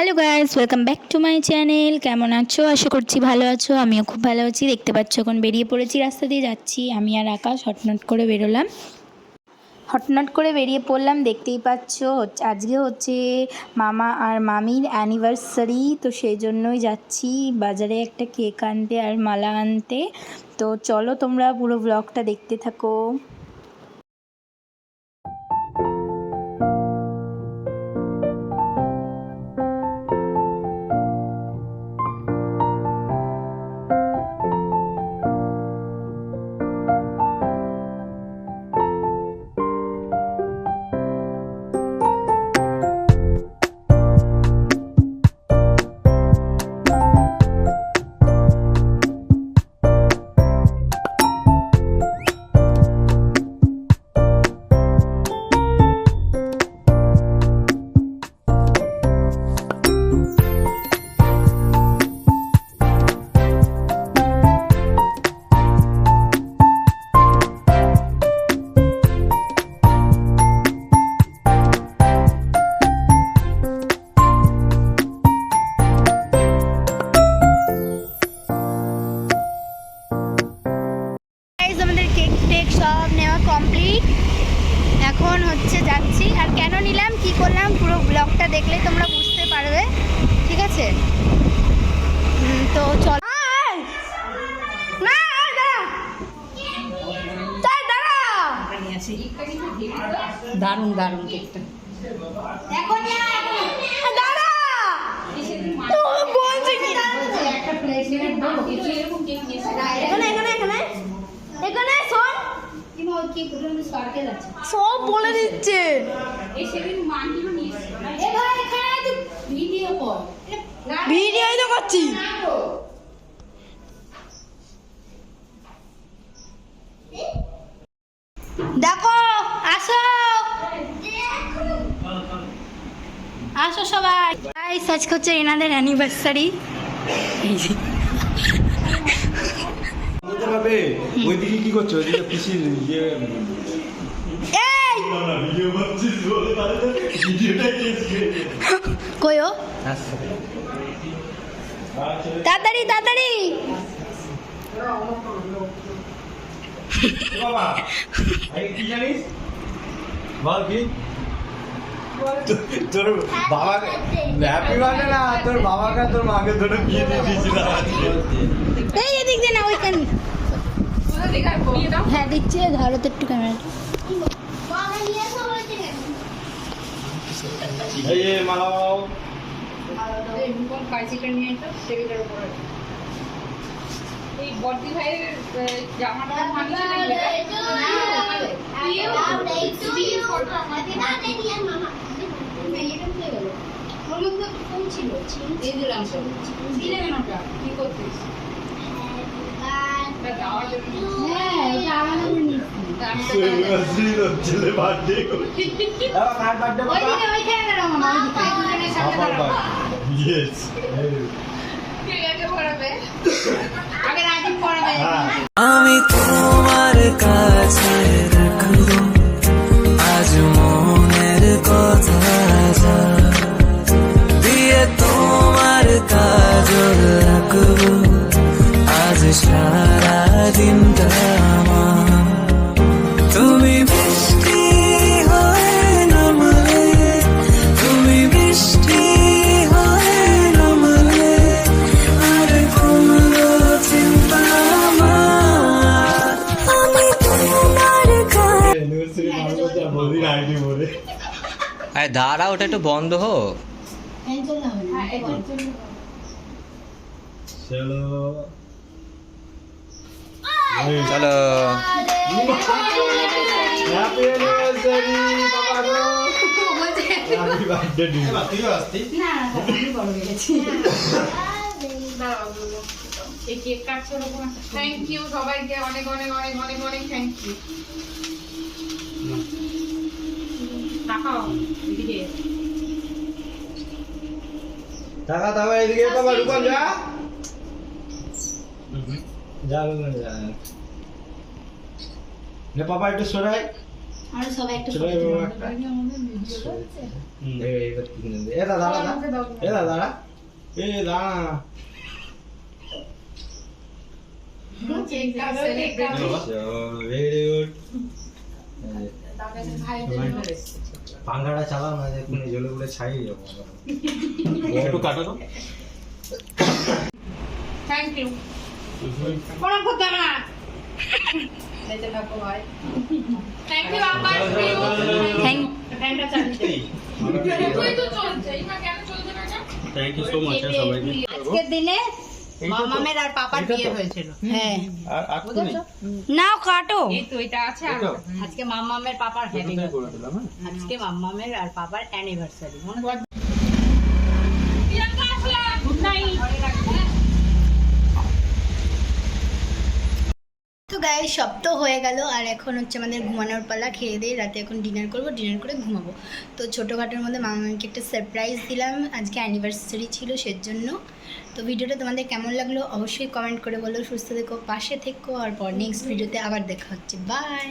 Hello guys, welcome back to my channel. কেমন আছো? আশা করছি ভালো আছো। আমিও খুব ভালো আছি। দেখতে পাচ্ছ, এখন বেরিয়ে পড়েছি রাস্তা দিয়ে যাচ্ছি। আমি আর আকাশ হটনট করে বেরোলাম। হটনট করে বেরিয়ে পড়লাম, দেখতেই পাচ্ছ আজকে হচ্ছে মামা আর মামির অ্যানিভার্সারি তো সেই জন্যই যাচ্ছি বাজারে একটা কেক আনতে আর মালা আনতে। তো চলো তোমরা পুরো ব্লগটা দেখতে থাকো। টেক সব নেওয়া কমপ্লিট এখন হচ্ছে যাচ্ছি। আর কেন নিলাম? কি করলাম? পুরো ব্লগটা দেখলে তোমরা বুঝতে পারবে। ঠিক আছে? তো চল দারুণ দারুণ কেকটা এখানে এখানে এখানে এখানে শোন সব বলে দিচ্ছে। ভিডিওই তো। করছি। দেখো আসো। আসো সবাই। গাইস আজকে হচ্ছে এনাদের অ্যানিভার্সারি এই যে কি করছ? ওইদিকে পিসির ইয়ে তাড়াতাড়ি তাড়াতাড়ি। বাবা তোর বার্থডে না তোর তোর হ্যাঁ দিচ্ছে ধরো তো একটু ক্যামেরাটা এই যে মালাও। এই বর্দি ভাইয়ের জামাটা ভাঙছে এই দিলাম সব দিলে কেন কি করছিস ওটা দেওয়ার জন্য তা আমি তো ছেলে বার্থডে কার বার্থডে বাবা দুজনের সামনে আমার দাঁড়াবো। বার্থডে ইয়েস ঠিক আছে পড়াবে আগে রাজীব পড়াবে আমি দিনটা আমার তুমি বৃষ্টি হয়ে নামলে তুমি বৃষ্টি হয়ে নামলে আর চিন্তা আমার। আমি তোমার আরে দাঁড়া ওটা একটু বন্ধ হোক। চলো চলো হ্যাপি অ্যানিভার্সারি বাবা গো হ্যাপি বার্থডে তুই আসতি এই কেক কাটছে ওরকম থ্যাংক ইউ সবাইকে অনেক অনেক অনেক অনেক অনেক থ্যাংক ইউ তাকাও এদিকে। বাবা যা। নে পাপা একটু সরাই আমরা সবাই একটা চলো photo একটা। হুম, এই- এইবার তিনজন দে। এ দাঁড়া এ এ ভেরি গুড পাঙ্খাটা চালাও না যে কোনো জ্বলে পুড়ে ছাই যাব। একটু কাটো তো। থ্যাংক ইউ প্রণাম করতে হবে না। আজকের দিনে মামামের আর পাপার বিয়ে হয়েছিল। হ্যাঁ। নাও কাটো। এই তো এটা আছে আর আজকে মামামের পাপার হ্যাপি করে দিলাম হ্যাঁ। আজকে মামামের আর পাপার অ্যানিভার্সারি তো সপ্তাহ হয়ে গেল, আর এখন হচ্ছে আমাদের ঘুমানোর পালা, খেয়ে দিয়ে রাতে এখন ডিনার করব ডিনার করে ঘুমাবো। তো ছোটোখাটোর মধ্যে মামাকে একটা সারপ্রাইজ দিলাম, আজকে অ্যানিভার্সারি ছিল সেজন্য। তো ভিডিওটা তোমাদের কেমন লাগল অবশ্যই কমেন্ট করে বলো, সুস্থ থেকো, পাশে থেকো, আর পর নেক্সট ভিডিওতে আবার দেখা হচ্ছে। বাই